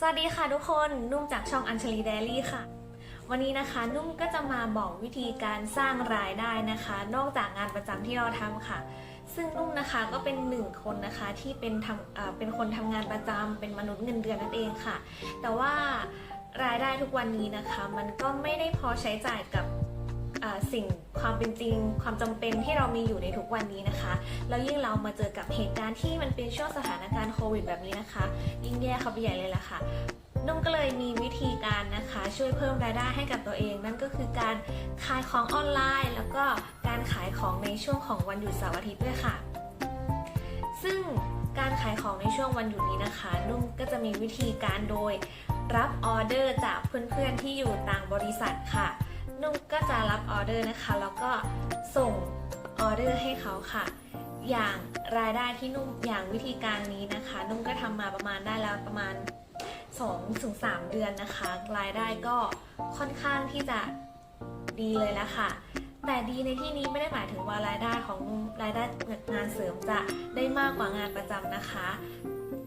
สวัสดีค่ะทุกคนนุ่มจากช่องอัญชลีเดลี่ค่ะ วันนี้นะคะนุ่มก็จะมาบอกวิธีการสร้างรายได้นะคะ นอกจากงานประจำที่เราทำค่ะ ซึ่งนุ่มนะคะก็เป็นหนึ่งคนนะคะที่เป็นทำเป็นคนทำงานประจำเป็นมนุษย์เงินเดือนนั่นเองค่ะ แต่ว่ารายได้ทุกวันนี้นะคะ มันก็ไม่ได้พอใช้จ่ายกับ สิ่งความเป็นจริง ความจำเป็นที่เรามีอยู่ในทุกวันนี้นะคะ แล้วยิ่งเรามาเจอกับเหตุการณ์ที่มันเป็นช่วงสถานการณ์โควิดแบบนี้นะคะ ยิ่งแย่เข้าไปใหญ่เลยล่ะค่ะนุ่มก็เลยมีวิธีการนะคะ ช่วยเพิ่มรายได้ให้กับตัวเอง นั่นก็คือการขายของออนไลน์ แล้วก็การขายของในช่วงของวันหยุดเสาร์อาทิตย์ด้วยค่ะ ซึ่งการขายของในช่วงวันหยุดนี้นะคะ นุ่มก็จะมีวิธีการโดยรับออเดอร์จากเพื่อนๆที่อยู่ต่างบริษัทค่ะ นุ่มก็จะรับออเดอร์นะคะ แล้วก็ส่งออเดอร์ให้เขาค่ะ อย่างรายได้ที่นุ่มอย่างวิธีการนี้นะคะ นุ่มก็ทำมาประมาณได้แล้วประมาณ2-3ถึง3เดือนนะคะ รายได้ก็ค่อนข้างที่จะดีเลยละค่ะ แต่ดีในที่นี้ไม่ได้หมายถึงว่ารายได้ของนุ่มรายได้งานเสริมจะได้มากกว่างานประจำนะคะ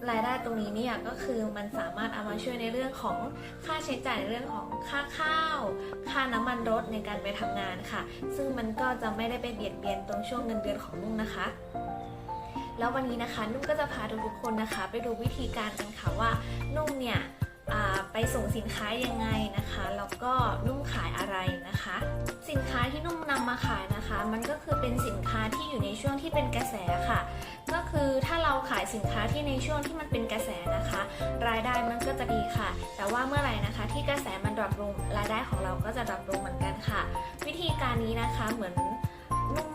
รายได้ตรงนี้เนี่ยก็คือมันสามารถเอามาช่วยในเรื่องของค่าใช้จ่ายในเรื่องของค่าข้าว ค่าน้ำมันรถในการไปทำงานค่ะ ซึ่งมันก็จะไม่ได้ไปเบียดเบียนตรงช่วงเงินเดือนของนุ่มนะคะแล้ววันนี้นะคะนุ่มก็จะพาทุกๆคนนะคะ ไปดูวิธีการกันค่ะว่านุ่มเนี่ยอ่า ส่งสินค้ายังไงนะคะแล้วก็นุ่มขายอะไรนะคะ สินค้าที่นุ่มนำมาขายนะคะ มันก็คือเป็นสินค้าที่อยู่ในช่วงที่เป็นกระแสค่ะ ก็คือถ้าเราขายสินค้าที่ในช่วงที่มันเป็นกระแสนะคะ รายได้มันก็จะดีค่ะ แต่ว่าเมื่อไหร่นะคะ ที่กระแสมันดรอปลงรายได้ของเราก็จะดรอปลงเหมือนกันค่ะ วิธีการนี้นะคะเหมือนนุ่ม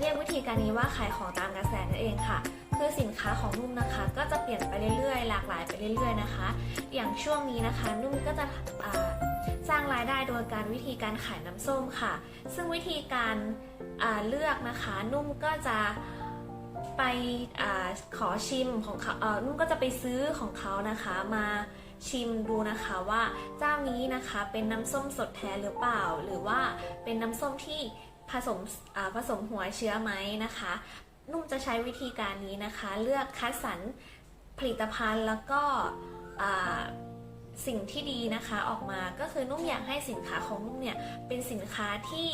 เรียกวิธีการนี้ว่าขายของตามกระแสนั่นเองค่ะ คือสินค้าของนุ่มนะคะ ก็จะเปลี่ยนไปเรื่อยๆ หลากหลายไปเรื่อยๆนะคะ อย่างช่วงนี้นะคะ นุ่มก็จะสร้างรายได้โดยการวิธีการขายน้ำส้มค่ะ ซึ่งวิธีการเลือกนะคะ นุ่มก็จะไปอขอชิมของเขานุ่มก็จะไปซื้อของเขานะคะมาชิมดูนะคะว่าเจ้านี้นะคะเป็นน้ำส้มสดแท้หรือเปล่า หรือว่าเป็นน้ำส้มที่ผสมผสมหัวเชื้อไหมนะคะ นุ่มจะใช้วิธีการนี้นะคะ เลือกคัดสรรผลิตภัณฑ์แล้วก็สิ่งที่ดีนะคะออกมาก็คือนุ่มอยากให้สินค้าของนุ่มเนี่ยเป็นสินค้าที่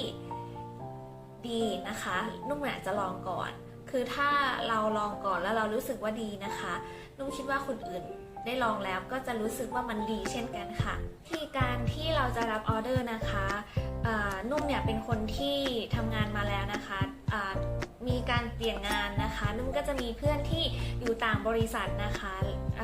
ดีนะคะ นุ่มอยากจะลองก่อน คือถ้าเราลองก่อนแล้วเรารู้สึกว่าดีนะคะ นุ่มคิดว่าคนอื่นได้ลองแล้วก็จะรู้สึกว่ามันดีเช่นกันค่ะที่การที่เราจะรับออเดอร์นะคะนุ่มเนี่ยเป็นคนที่ทำงานมาแล้วนะคะ มีการเปลี่ยนงานนะคะ นุ่มก็จะมีเพื่อนที่อยู่ต่างบริษัทนะคะ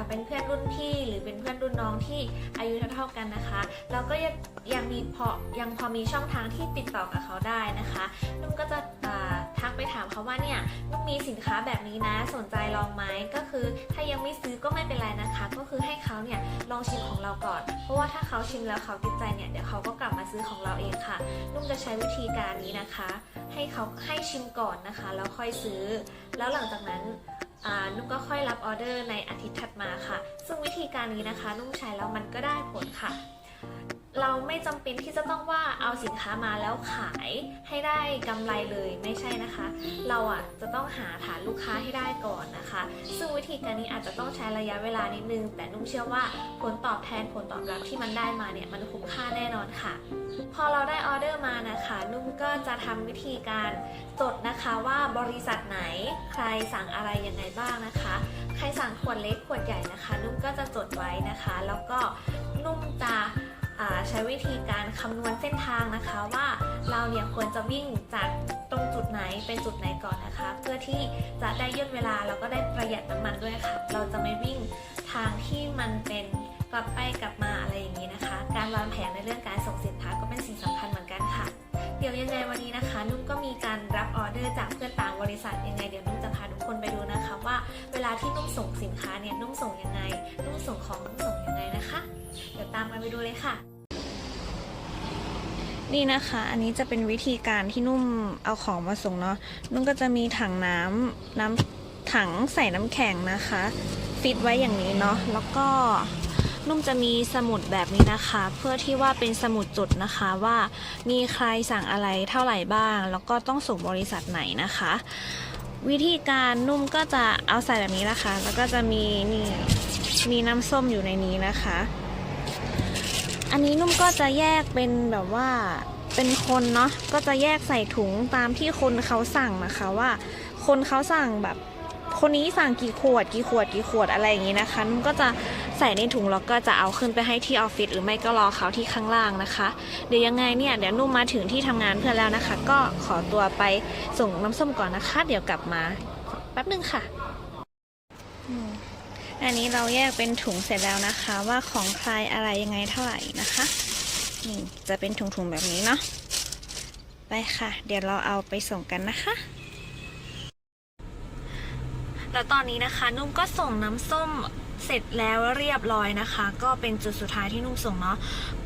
เป็นเพื่อนรุ่นพี่หรือเป็นเพื่อนรุ่นน้องที่อายุเท่าๆกันนะคะแล้วก็ยังยังมีพอยังพอมีช่องทางที่ติดต่อกับเขาได้นะคะ นุ่มก็จะ ทักไปถามเขาว่าเนี่ยนุ่มมีสินค้าแบบนี้นะ สนใจลองไหมก็คือถ้ายังไม่ซื้อก็ไม่เป็นไรนะคะ ก็คือให้เขาเนี่ยลองชิมของเราก่อน เพราะว่าถ้าเขาชิมแล้วเขาติดใจเนี่ยเดี๋ยวเขาก็กลับมาซื้อของเราเองค่ะ นุ่มจะใช้วิธีการนี้นะคะ ให้เขาให้ชิมก่อนนะคะ แล้วค่อยซื้อ แล้วหลังจากนั้นอ่านุ่มก็ค่อยรับออเดอร์ในอาทิตย์ถัดมาค่ะ ซึ่งวิธีการนี้นะคะ นุ่มใช้แล้วมันก็ได้ผลค่ะ เราไม่จำเป็นที่จะต้องว่าเอาสินค้ามาแล้วขายให้ได้กำไรเลยไม่ใช่นะคะ เราอะจะต้องหาฐานลูกค้าให้ได้ก่อนนะคะ ซึ่งวิธีการนี้อาจจะต้องใช้ระยะเวลานิดนึง แต่นุ่มเชื่อว่าผลตอบแทนผลตอบรับที่มันได้มาเนี่ยมันคุ้มค่าแน่นอนค่ะ พอเราได้ออเดอร์มานะคะ นุ่มก็จะทำวิธีการจดนะคะว่าบริษัทไหนใครสั่งอะไรยังไงบ้างนะคะ ใครสั่งขวดเล็กขวดใหญ่นะคะ นุ่มก็จะจดไว้นะคะ แล้วก็นุ่มจะอ่า ใช้วิธีการคำนวณเส้นทางนะคะว่าเราเนี่ยควรจะวิ่งจากตรงจุดไหนเป็นจุดไหนก่อนนะคะ เพื่อที่จะได้ย่นเวลาแล้วก็ได้ประหยัดน้ำมันด้วยค่ะเราจะไม่วิ่งทางที่มันเป็นกลับไปกลับมาอะไรอย่างนี้นะคะ การวางแผนในเรื่องการส่งสินค้าก็เป็นสิ่งสำคัญเหมือนกันค่ะ เดี๋ยวยังไงวันนี้นะคะ นุ่มก็มีการรับออเดอร์จากเพื่อนต่างบริษัทยังไงเดี๋ยวนุ่มจะพาทุกคนไปดูนะคะว่าเวลาที่นุ่มส่งสินค้าเนี่ยนุ่มส่งยังไง นุ่มส่งของนุ่มส่งยังไงนะคะ เดี๋ยวตามกันไปดูเลยค่ะ นี่นะคะ อันนี้จะเป็นวิธีการที่นุ่มเอาของมาส่งเนาะนุ่มก็จะมีถังน้ำน้ำถังใส่น้ำแข็งนะคะ ฟิตไว้อย่างนี้เนาะแล้วก็ นุ่มจะมีสมุดแบบนี้นะคะ เพื่อที่ว่าเป็นสมุดจดนะคะว่ามีใครสั่งอะไรเท่าไหร่บ้าง แล้วก็ต้องส่งบริษัทไหนนะคะ วิธีการนุ่มก็จะเอาใส่แบบนี้นะคะ แล้วก็จะมีนี่มีน้ำส้มอยู่ในนี้นะคะ อันนี้นุ่มก็จะแยกเป็นแบบว่าเป็นคนเนาะก็จะแยกใส่ถุงตามที่คนเขาสั่งนะคะว่า คนเขาสั่งแบบ คนนี้สั่งกี่ขวด กี่ขวด กี่ขวดอะไรอย่างนี้นะคะนุ่มก็จะใส่ในถุงแล้วก็จะเอาขึ้นไปให้ที่ออฟฟิศหรือไม่ก็รอเขาที่ข้างล่างนะคะ เดี๋ยวยังไงเนี่ยเดี๋ยวนุ่มมาถึงที่ทำงานเพื่อนแล้วนะคะ ก็ขอตัวไปส่งน้ำส้มก่อนนะคะ เดี๋ยวกลับมาแป๊บนึงค่ะอันนี้เราแยกเป็นถุงเสร็จแล้วนะคะ ว่าของใครอะไรยังไงเท่าไหร่นะคะนี่จะเป็นถุงๆแบบนี้เนาะไปค่ะ เดี๋ยวเราเอาไปส่งกันนะคะ แล้วตอนนี้นะคะ นุ่มก็ส่งน้ำส้มเสร็จแล้วเรียบร้อยนะคะ ก็เป็นจุดสุดท้ายที่นุ่มส่งเนาะ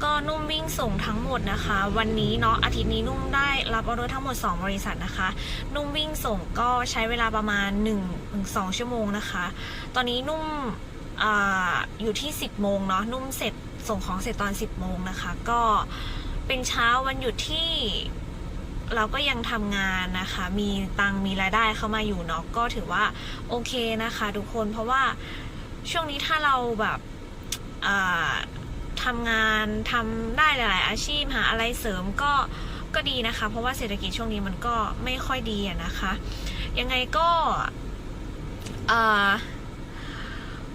ก็นุ่มวิ่งส่งทั้งหมดนะคะ วันนี้เนาะอาทิตย์นี้นุ่มได้รับออเดอร์ทั้งหมด 2 บริษัทนะคะ นุ่มวิ่งส่งก็ใช้เวลาประมาณ1-2ชั่วโมงนะคะ ตอนนี้นุ่มออยู่ที่ 10 โมงเนาะนุ่มเสร็จส่งของเสร็จตอน 10 โมงนะคะ ก็เป็นเช้าวันหยุดที่ เราก็ยังทำงานนะคะ มีตังมีรายได้เข้ามาอยู่เนาะก็ถือว่าโอเคนะคะ ทุกคนเพราะว่าช่วงนี้ถ้าเราแบบทำงานทำได้หลาย ๆ อาชีพหาอะไรเสริมก็ก็ดีนะคะ เพราะว่าเศรษฐกิจช่วงนี้มันก็ไม่ค่อยดีนะคะ ยังไงก็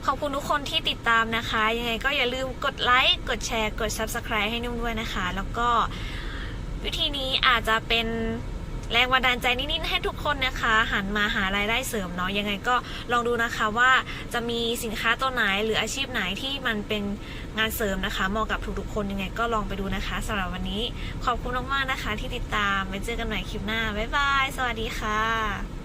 ขอบคุณทุกคนที่ติดตามนะคะ ยังไงก็อย่าลืมกดไลค์ กดแชร์ กด Subscribe ให้นุ่มด้วยนะคะ แล้วก็ วิธีนี้อาจจะเป็นแรงบันดาลใจนิดๆให้ทุกคนนะคะ หันมาหารายได้เสริมเนาะยังไงก็ลองดูนะคะว่าจะมีสินค้าตัวไหนหรืออาชีพไหนที่มันเป็นงานเสริมนะคะเหมาะกับทุกๆคนยังไงก็ลองไปดูนะคะสำหรับวันนี้ขอบคุณมากๆนะคะ ที่ติดตามไว้เจอกันใหม่คลิปหน้าบ๊ายบายสวัสดีค่ะ